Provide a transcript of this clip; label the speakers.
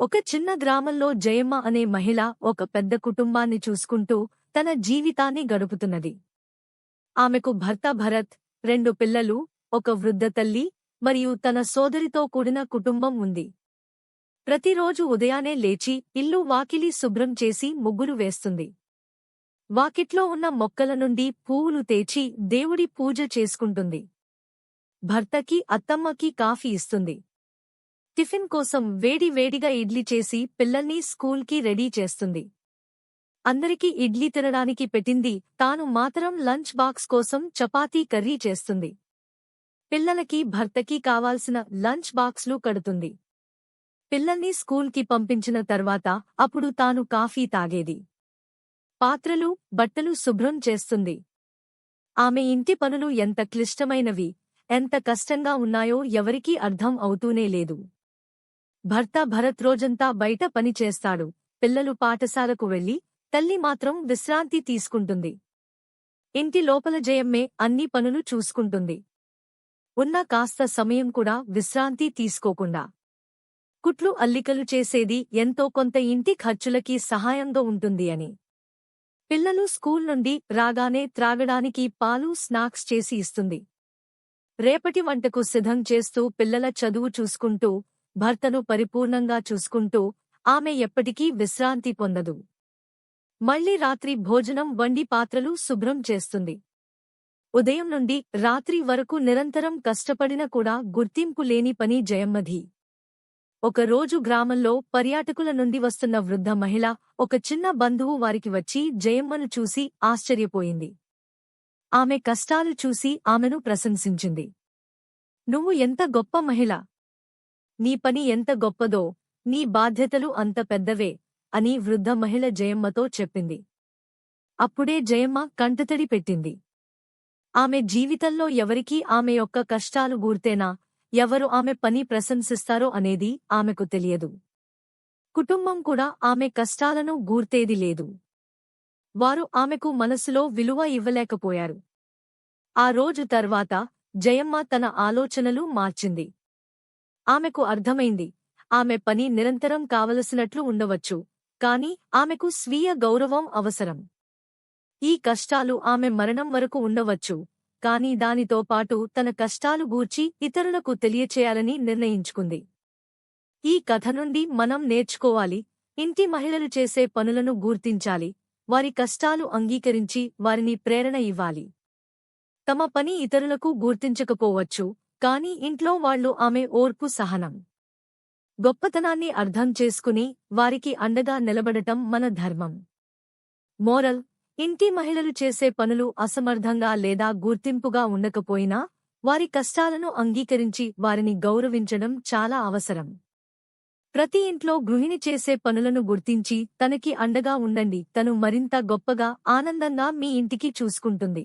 Speaker 1: ఒక చిన్న గ్రామంలో జయమ్మ అనే మహిళ ఒక పెద్ద కుటుంబాన్ని చూసుకుంటూ తన జీవితాన్ని గడుపుతున్నది. ఆమెకు భర్త భరత్ రెండు పిల్లలు ఒక వృద్ధ తల్లి మరియు తన సోదరితో కూడిన కుటుంబం ఉంది. ప్రతిరోజు ఉదయానే లేచి ఇల్లు వాకిలి శుభ్రం చేసి ముగ్గురు వేస్తుంది. వాకిట్లో ఉన్న మొక్కల నుండి పువ్వులు తేచి దేవుడి పూజ చేసుకుంటుంది. భర్తకి అత్తమ్మకి కాఫీ ఇస్తుంది. టిఫిన్ కోసం వేడి వేడిగా ఇడ్లీ చేసి పిల్లల్ని స్కూల్కి రెడీ చేస్తుంది. అందరికీ ఇడ్లీ తినడానికి పెట్టింది తాను మాత్రం లంచ్ బాక్స్ కోసం చపాతీ కర్రీ చేస్తుంది. పిల్లలకి భర్తకి కావాల్సిన లంచ్ బాక్స్లు కడుతుంది. పిల్లల్ని స్కూల్కి పంపించిన తర్వాత అప్పుడు తాను కాఫీ తాగేది. పాత్రలు బట్టలు శుభ్రం చేస్తుంది. ఆమె ఇంటి పనులు ఎంత క్లిష్టమైనవి ఎంత కష్టంగా ఉన్నాయో ఎవరికీ అర్థం అవుతూనే లేదు. భర్త భరత్ రోజంతా బయట పని చేస్తాడు. పిల్లలు పాఠశాలకు వెళ్ళి తల్లి మాత్రం విశ్రాంతి తీసుకుంటుంది. ఇంటి లోపల జయమ్మే అన్ని పనులు చూసుకుంటుంది. ఉన్న కాస్త సమయం కూడా విశ్రాంతి తీసుకోకుండా. కుట్లు అల్లికలు చేసేది ఎంతో కొంత ఇంటి ఖర్చులకి సహాయంగా ఉంటుంది అని. పిల్లలు స్కూల్ నుండి రాగానే త్రాగడానికి పాలు స్నాక్స్ చేసి ఇస్తుంది. రేపటి వంటకు సిద్ధం చేస్తూ పిల్లల చదువు చూసుకుంటూ భర్తను పరిపూర్ణంగా చూసుకుంటూ ఆమె ఎప్పటికీ విశ్రాంతి పొందదు. మళ్ళీ రాత్రి భోజనం వండి పాత్రలు శుభ్రం చేస్తుంది. ఉదయం నుండి రాత్రి వరకు నిరంతరం కష్టపడిన కూడా గుర్తింపు లేని పని జయమ్మధి ఒకరోజు గ్రామంలో పర్యాటకుల నుండి వస్తున్న వృద్ధ మహిళ ఒక చిన్న బంధువు వారికి వచ్చి జయమ్మను చూసి ఆశ్చర్యపోయింది. ఆమె కష్టాలు చూసి ఆమెను ప్రశంసించింది. నువ్వు ఎంత గొప్ప మహిళ! నీ పని ఎంత గొప్పదో నీ బాధ్యతలు అంత పెద్దవే అని వృద్ధ మహిళ జయమ్మతో చెప్పింది. అప్పుడే జయమ్మ కంటతడి పెట్టింది. ఆమె జీవితంలో ఎవరికీ ఆమె యొక్క కష్టాలు గూర్తేనా ఎవరు ఆమె పని ప్రశంసిస్తారో అనేది ఆమెకు తెలియదు. కుటుంబం కూడా ఆమె కష్టాలను గూర్తేది లేదు. వారు ఆమెకు మనసులో విలువ ఇవ్వలేకపోయారు. ఆ రోజు తర్వాత జయమ్మ తన ఆలోచనలు మార్చింది. ఆమెకు అర్థమైంది. ఆమె పని నిరంతరం కావలసినట్లు ఉండవచ్చు. కాని ఆమెకు స్వీయ గౌరవం అవసరం. ఈ కష్టాలు ఆమె మరణం వరకు ఉండవచ్చు. కాని దానితో పాటు తన కష్టాలు గూర్చి ఇతరులకు తెలియచేయాలని నిర్ణయించుకుంది. ఈ కథ నుండి మనం నేర్చుకోవాలి. ఇంటి మహిళలు చేసే పనులను గుర్తించాలి. వారి కష్టాలు అంగీకరించి వారిని ప్రేరణ ఇవ్వాలి. తమ పని ఇతరులకు గుర్తించకపోవచ్చు. కాని ఇంట్లో వాళ్ళు ఆమె ఓర్పు సహనం. గొప్పతనాన్ని అర్థం చేసుకుని వారికి అండగా నిలబడటం మన ధర్మం. మోరల్ ఇంటి మహిళలు చేసే పనులు అసమర్థంగా లేదా గుర్తింపుగా ఉండకపోయినా వారి కష్టాలను అంగీకరించి వారిని గౌరవించడం చాలా అవసరం. ప్రతి ఇంట్లో గృహిణి చేసే పనులను గుర్తించి తనకి అండగా ఉండండి తను మరింత గొప్పగా ఆనందంగా మీ ఇంటికి చూసుకుంటుంది.